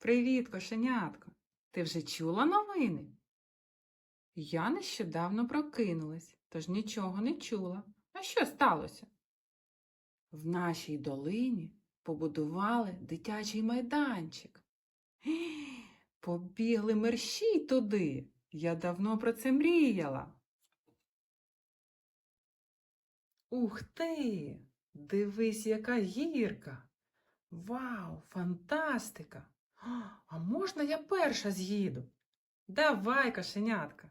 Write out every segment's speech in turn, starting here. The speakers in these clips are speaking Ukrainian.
Привіт, кошенятко. Ти вже чула новини? Я нещодавно прокинулась, тож нічого не чула. А що сталося? В нашій долині побудували дитячий майданчик. Побігли мерщій туди. Я давно про це мріяла. Ух ти! Дивись, яка гірка. Вау, фантастика! А, можна я перша з'їду? Давай, кошенятка.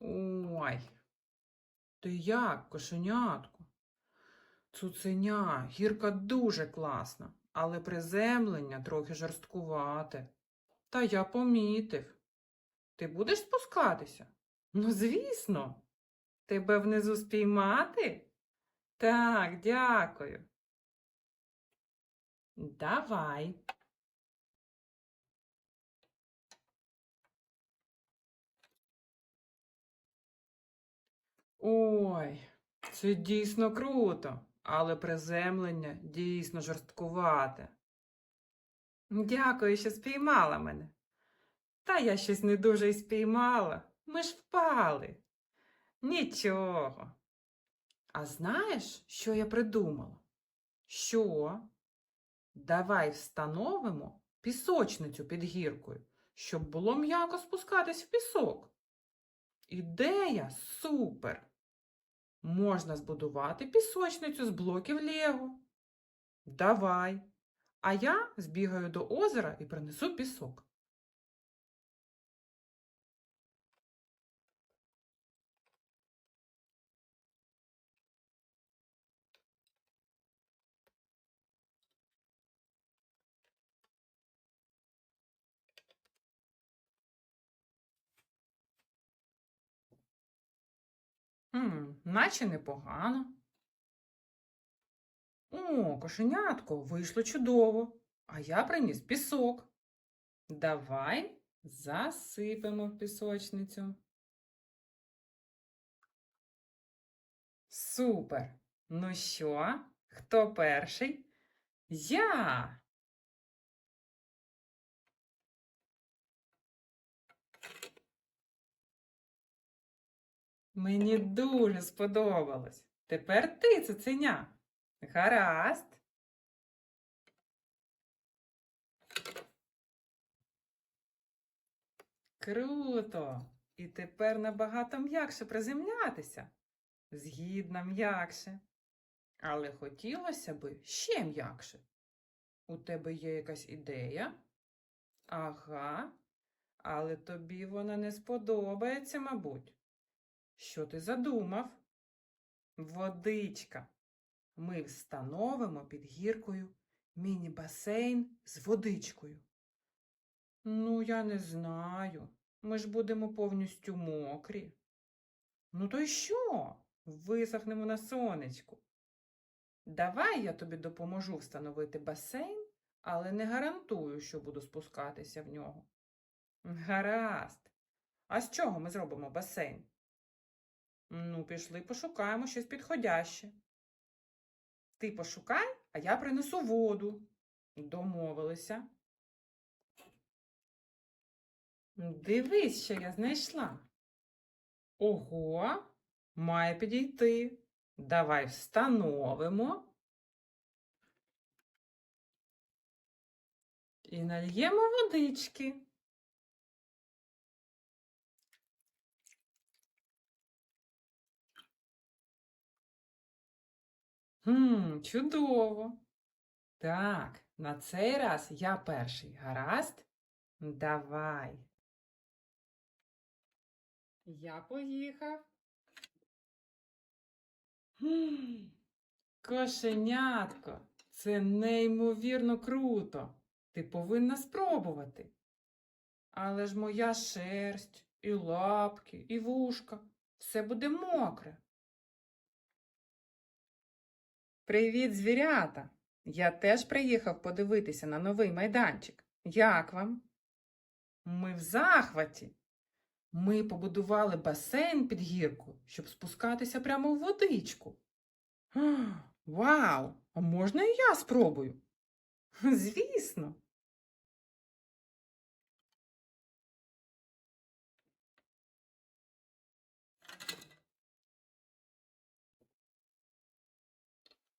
Ой, ти як, кошенятко? Цуценя, гірка дуже класна, але приземлення трохи жорсткувате. Та я помітив. Ти будеш спускатися? Ну, звісно. Тебе внизу спіймати? Так, дякую. Давай. Ой, це дійсно круто, але приземлення дійсно жорсткувате. Дякую, що спіймала мене. Та я щось не дуже й спіймала. Ми ж впали. Нічого. А знаєш, що я придумала? Що? Давай встановимо пісочницю під гіркою, щоб було м'яко спускатись в пісок. Ідея супер! Можна збудувати пісочницю з блоків Лего. Давай. А я збігаю до озера і принесу пісок. Хм, наче непогано. О, кошенятко, вийшло чудово. А я приніс пісок. Давай засипемо в пісочницю. Супер! Ну що, хто перший? Я. Мені дуже сподобалось. Тепер ти, цуценя. Гаразд. Круто! І тепер набагато м'якше приземлятися. Згідно м'якше. Але хотілося би ще м'якше. У тебе є якась ідея? Ага, але тобі вона не сподобається, мабуть. Що ти задумав? Водичка. Ми встановимо під гіркою міні-басейн з водичкою. Ну, я не знаю. Ми ж будемо повністю мокрі. Ну, то й що? Висохнемо на сонечку. Давай я тобі допоможу встановити басейн, але не гарантую, що буду спускатися в нього. Гаразд. А з чого ми зробимо басейн? Ну, пішли пошукаємо щось підходяще. Ти пошукай, а я принесу воду. Домовилися. Дивись, що я знайшла. Ого, має підійти. Давай встановимо. І нальємо водички. Хм, чудово. Так, на цей раз я перший. Гаразд? Давай. Я поїхав. Хм, Кошенятко, це неймовірно круто. Ти повинна спробувати. Але ж моя шерсть, і лапки, і вушка все буде мокре. Привіт, звірята! Я теж приїхав подивитися на новий майданчик. Як вам? Ми в захваті. Ми побудували басейн під гірку, щоб спускатися прямо в водичку. Вау! А можна і я спробую? Звісно.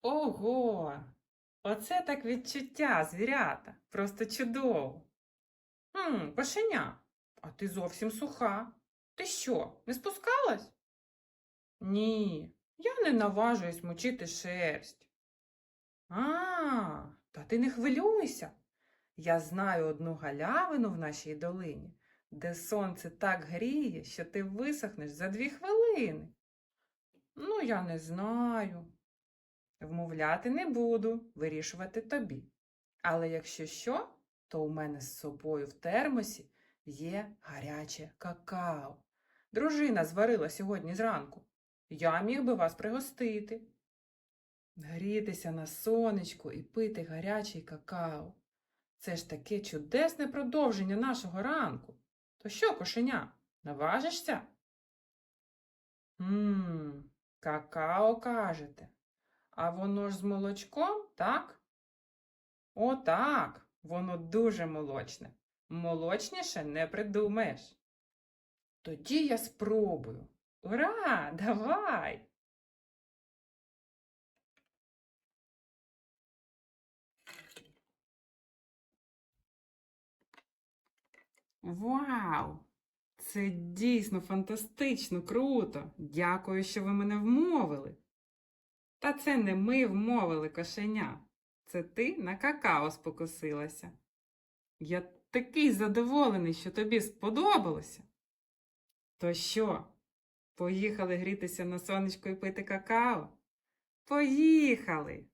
Ого! Оце так відчуття, звірята. Просто чудово. Хм, кошеня, а ти зовсім суха. Ти що, не спускалась? Ні, я не наважуюсь мочити шерсть. А, та ти не хвилюйся. Я знаю одну галявину в нашій долині, де сонце так гріє, що ти висохнеш за дві хвилини. Ну, я не знаю. Вмовляти не буду, вирішувати тобі. Але якщо що, то у мене з собою в термосі є гаряче какао. Дружина зварила сьогодні зранку. Я міг би вас пригостити. Грітися на сонечку і пити гарячий какао. Це ж таке чудесне продовження нашого ранку. То що, кошеня, наважишся? Ммм, какао кажете. А воно ж з молочком, так? О, так, воно дуже молочне. Молочніше не придумаєш. Тоді я спробую. Ура! Давай! Вау! Це дійсно фантастично круто. Дякую, що ви мене вмовили. Та це не ми вмовили кошеня. Це ти на какао спокусилася. Я такий задоволений, що тобі сподобалося. То що, поїхали грітися на сонечко і пити какао? Поїхали!